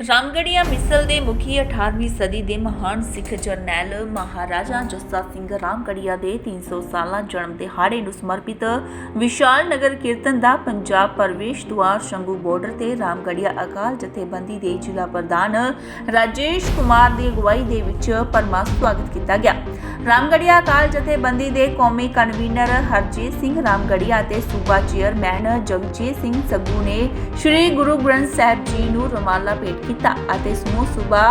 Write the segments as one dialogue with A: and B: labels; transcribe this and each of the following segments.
A: ਰਾਮਗੜੀਆ ਮਿਸਲ ਦੇ ਮੁਖੀ 18ਵੀਂ ਸਦੀ ਦੇ ਮਹਾਨ ਸਿੱਖ ਜਰਨੈਲ ਮਹਾਰਾਜਾ ਜੱਸਾ ਸਿੰਘ ਰਾਮਗੜੀਆ ਦੇ 300 ਸਾਲਾ ਜਨਮ ਦਿਹਾੜੇ ਨੂੰ ਸਮਰਪਿਤ ਵਿਸ਼ਾਲ ਨਗਰ ਕੀਰਤਨ ਦਾ ਪੰਜਾਬ ਪ੍ਰਵੇਸ਼ ਦੁਆਰ ਸ਼ੰਭੂ ਬਾਰਡਰ ਤੇ ਰਾਮਗੜੀਆ ਅਕਾਲ ਜਥੇਬੰਦੀ ਦੇ ਜ਼ਿਲ੍ਹਾ ਪ੍ਰਧਾਨ ਰਾਜੇਸ਼ ਕੁਮਾਰ ਦੀ ਅਗਵਾਈ ਦੇ ਵਿੱਚ ਪਰਮਾ ਸਵਾਗਤ ਕੀਤਾ ਗਿਆ। ਰਾਮਗੜੀਆ ਅਕਾਲ ਜਥੇਬੰਦੀ ਦੇ ਕੌਮੀ ਕਨਵੀਨਰ ਹਰਜੀਤ ਸਿੰਘ ਰਾਮਗੜੀਆ ਅਤੇ ਸੂਬਾ ਚੇਅਰਮੈਨ ਜਗਜੀਤ ਸਿੰਘ ਸੱਗੂ ਨੇ ਸ੍ਰੀ ਗੁਰੂ ਗ੍ਰੰਥ ਸਾਹਿਬ ਜੀ ਨੂੰ ਰਮਾਲਾ ਭੇਟ ਕੀਤਾ ਅਤੇ ਸਮੂਹ ਸੂਬਾ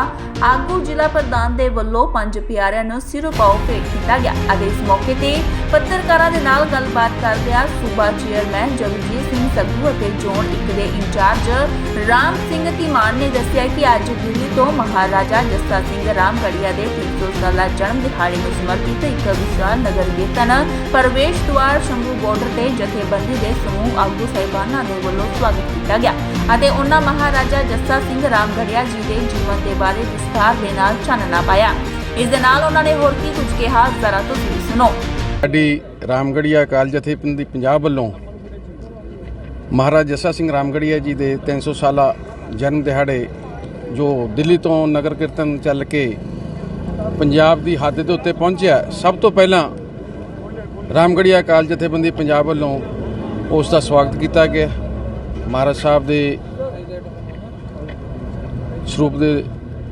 A: ਆਗੂ ਜ਼ਿਲ੍ਹਾ ਪ੍ਰਧਾਨ ਦੇ ਵੱਲੋਂ ਪੰਜ ਪਿਆਰਿਆਂ ਨੂੰ ਸਿਰੋਂ ਭੇਟ ਕੀਤਾ ਗਿਆ ਅਤੇ ਇਸ ਮੌਕੇ ਤੇ ਪੱਤਰਕਾਰਾਂ ਦੇ ਨਾਲ ਗੱਲਬਾਤ ਕਰਦਿਆਂ ਸੂਬਾ ਚੇਅਰਮੈਨ ਜਗਜੀਤ ਸਿੰਘ ਸੱਗੂ ਅਤੇ ਜ਼ੋਨ 1 ਦੇ ਇੰਚਾਰਜ ਰਾਮ ਸਿੰਘ ਧੀਮਾਨ ਨੇ ਦੱਸਿਆ ਕਿ ਅੱਜ ਦਿੱਲੀ ਤੋਂ ਮਹਾਰਾਜਾ ਜੱਸਾ ਸਿੰਘ ਰਾਮਗੜੀਆ ਦੇ 300 ਸਾਲਾ ਜਨਮ ਦਿਹਾੜੇ ਨੂੰ ਸਮਰਪਿਤ ਇੱਕ ਵਿਸ਼ਾਲ ਨਗਰ ਕੀਰਤਨ ਪ੍ਰਵੇਸ਼ ਦੁਆਰ ਸ਼ੰਭੂ ਬਾਰਡਰ ਤੇ ਜਥੇਬੰਦੀ ਦੇ ਸਮੂਹ ਆਗੂ ਸਾਹਿਬਾਨਾਂ ਦੇ ਵੱਲੋਂ ਸਵਾਗਤ ਕੀਤਾ ਗਿਆ। ਅਤੇ ਉਹਨਾਂ ਮਹਾਰਾਜਾ ਜੱਸਾ ਸਿੰਘ ਰਾਮਗੜੀਆ ਜੀ ਦੇ ਜੀਵਨ ਦੇ ਬਾਰੇ ਵਿਸਥਾਰ ਦੇ ਨਾਲ ਚਾਨਣਾ ਪਾਇਆ। ਇਸ ਦੇ ਨਾਲ ਉਹਨਾਂ ਨੇ ਹੋਰ ਕੀ ਕੁਝ ਕਿਹਾ, ਜ਼ਰਾ ਤੁਸੀਂ ਸੁਣੋ।
B: ਸਾਡੀ ਰਾਮਗੜੀਆ ਅਕਾਲ ਜਥੇਬੰਦੀ ਪੰਜਾਬ ਵੱਲੋਂ ਮਹਾਰਾਜ ਜੱਸਾ ਸਿੰਘ ਰਾਮਗੜੀਆ ਜੀ ਦੇ 300 ਸਾਲਾ ਜਨਮ ਦਿਹਾੜੇ, ਜੋ ਦਿੱਲੀ ਤੋਂ ਨਗਰ ਕੀਰਤਨ ਚੱਲ ਕੇ ਪੰਜਾਬ ਦੀ ਹੱਦ ਦੇ ਉੱਤੇ ਪਹੁੰਚਿਆ, ਸਭ ਤੋਂ ਪਹਿਲਾਂ ਰਾਮਗੜੀਆ ਅਕਾਲ ਜਥੇਬੰਦੀ ਪੰਜਾਬ ਵੱਲੋਂ ਉਸ ਦਾ ਸਵਾਗਤ ਕੀਤਾ ਗਿਆ। ਮਹਾਰਾਜ ਸਾਹਿਬ ਦੇ ਸਰੂਪ ਦੇ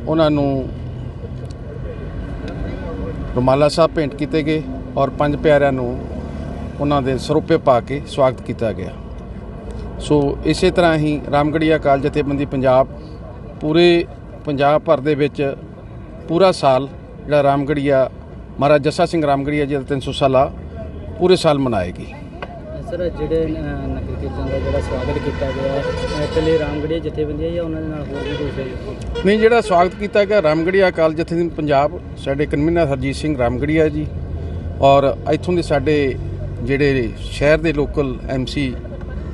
B: ਉਹਨਾਂ ਨੂੰ ਰੁਮਾਲਾ ਸਾਹਿਬ ਭੇਂਟ ਕੀਤੇ ਗਏ ਔਰ ਪੰਜ ਪਿਆਰਿਆਂ ਨੂੰ ਉਹਨਾਂ ਦੇ ਸਰੂਪੇ ਪਾ ਕੇ ਸਵਾਗਤ ਕੀਤਾ ਗਿਆ। ਸੋ ਇਸੇ ਤਰ੍ਹਾਂ ਹੀ ਰਾਮਗੜੀਆ ਕਾਲ ਜਥੇਬੰਦੀ ਪੰਜਾਬ ਪੂਰੇ ਪੰਜਾਬ ਭਰ ਦੇ ਵਿੱਚ ਪੂਰਾ ਸਾਲ ਜਿਹੜਾ ਰਾਮਗੜੀਆ ਮਹਾਰਾਜ ਜੱਸਾ ਸਿੰਘ ਰਾਮਗੜੀਆ ਜੀ ਦਾ 300 ਸਾਲਾ ਪੂਰੇ ਸਾਲ ਮਨਾਏਗੀ।
C: ਸਰ ਜਿਹੜੇ ਨਗਰ ਕੀਰਤਨ ਦਾ ਜਿਹੜਾ ਸਵਾਗਤ ਕੀਤਾ ਗਿਆ ਹੈ ਇਕੱਲੇ ਰਾਮਗੜੀਆ ਜਥੇਬੰਦੀਆਂ ਜਾਂ ਉਹਨਾਂ ਦੇ ਨਾਲ ਹੋਰ ਵੀ ਦੂਸਰੇ
B: ਨਹੀਂ ਜਿਹੜਾ ਸਵਾਗਤ ਕੀਤਾ ਗਿਆ ਰਾਮਗੜੀਆ ਅਕਾਲ ਜਥੇਬੰਦੀ ਪੰਜਾਬ ਸਾਡੇ ਕਨਵੀਨਰ ਹਰਜੀਤ ਸਿੰਘ ਰਾਮਗੜੀਆ ਜੀ ਔਰ ਇੱਥੋਂ ਦੇ ਸਾਡੇ ਜਿਹੜੇ ਸ਼ਹਿਰ ਦੇ ਲੋਕਲ ਐਮਸੀ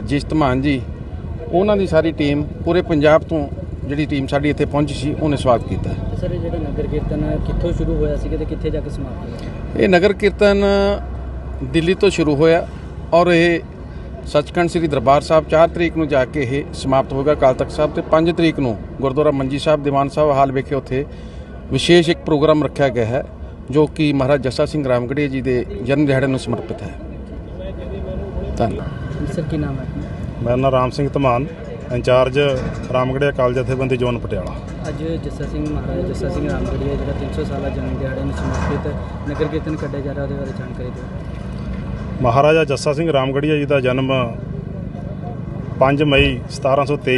B: ਜਿਸ ਧਮਾਨ ਜੀ ਉਹਨਾਂ ਦੀ ਸਾਰੀ ਟੀਮ ਪੂਰੇ ਪੰਜਾਬ ਤੋਂ ਜਿਹੜੀ ਟੀਮ ਸਾਡੀ ਇੱਥੇ ਪਹੁੰਚੀ ਸੀ ਉਹਨੇ ਸਵਾਗਤ ਕੀਤਾ
C: ਸਰ ਜਿਹੜਾ ਨਗਰ ਕੀਰਤਨ ਕਿੱਥੋਂ ਸ਼ੁਰੂ ਹੋਇਆ ਸੀ ਤੇ ਕਿੱਥੇ ਜਾ ਕੇ ਸਮਾਪਤ ਹੋਇਆ?
B: ਇਹ ਨਗਰ ਕੀਰਤਨ ਦਿੱਲੀ ਤੋਂ ਸ਼ੁਰੂ ਹੋਇਆ ਔਰ ਇਹ ਸੱਚਖੰਡ ਸ੍ਰੀ ਦਰਬਾਰ ਸਾਹਿਬ 4 ਤਰੀਕ ਨੂੰ ਜਾ ਕੇ ਇਹ ਸਮਾਪਤ ਹੋਗਾ ਕਾਲ ਤਖਤ ਸਾਹਿਬ ਤੇ 5 ਤਰੀਕ ਨੂੰ ਗੁਰਦੁਆਰਾ ਮੰਜੀ ਸਾਹਿਬ ਦੀਵਾਨ ਸਾਹਿਬ ਹਾਲ ਵਿਖੇ ਉੱਥੇ ਵਿਸ਼ੇਸ਼ ਇੱਕ ਪ੍ਰੋਗਰਾਮ ਰੱਖਿਆ ਗਿਆ ਹੈ ਜੋ ਕਿ ਮਹਾਰਾਜ ਜੱਸਾ ਸਿੰਘ ਰਾਮਗੜੀਆ ਜੀ ਦੇ ਜਨਮ ਦਿਹਾੜੇ ਨੂੰ ਸਮਰਪਿਤ ਹੈ। ਧੰਨਵਾਦ।
C: ਸਰ ਕੀ ਨਾਮ ਹੈ?
D: ਮੇਰਾ ਨਾਮ ਰਾਮ ਸਿੰਘ ਧਮਾਨ ਇੰਚਾਰਜ ਰਾਮਗੜ੍ਹੀਆ ਕਾਲਜ ਜਥੇਬੰਦੀ ਜ਼ੋਨ ਪਟਿਆਲਾ।
C: ਅੱਜ ਜੱਸਾ ਸਿੰਘ ਮਹਾਰਾਜਾ ਜੱਸਾ ਸਿੰਘ ਰਾਮਗੜੀਆ ਜਿਹੜਾ 300 ਸਾਲਾ ਜਨਮ ਦਿਹਾੜੇ ਨੂੰ ਸਮਰਪਿਤ ਨਗਰ ਕੀਰਤਨ ਕੱਢਿਆ ਜਾ ਰਿਹਾ ਉਹਦੇ ਬਾਰੇ ਜਾਣਕਾਰੀ ਦਿਓ।
D: ਮਹਾਰਾਜਾ ਜੱਸਾ ਸਿੰਘ ਰਾਮਗੜੀਆ ਜੀ ਦਾ ਜਨਮ 5 ਮਈ 1723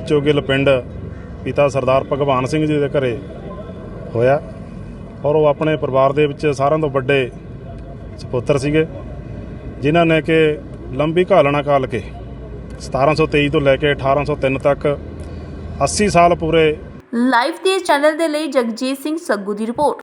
D: ਇਚੋਗਿੱਲ ਪਿੰਡ ਪਿਤਾ ਸਰਦਾਰ ਭਗਵਾਨ ਸਿੰਘ ਜੀ ਦੇ ਘਰੇ ਹੋਇਆ ਔਰ ਉਹ ਆਪਣੇ ਪਰਿਵਾਰ ਦੇ ਵਿੱਚ ਸਾਰਿਆਂ ਤੋਂ ਵੱਡੇ ਸੁਪੁੱਤਰ ਸੀਗੇ, ਜਿਨ੍ਹਾਂ ਨੇ ਕਿ ਲੰਬੀ ਘਾਲਣਾ ਕਾਲ ਕੇ 1723 ਤੋਂ ਲੈ ਕੇ 1803 ਤੱਕ 80 ਸਾਲ ਪੂਰੇ
A: ਲਾਈਵ ਦੇ ਚੈਨਲ ਦੇ ਲਈ ਜਗਜੀਤ ਸਿੰਘ ਸੱਗੂ ਦੀ ਰਿਪੋਰਟ।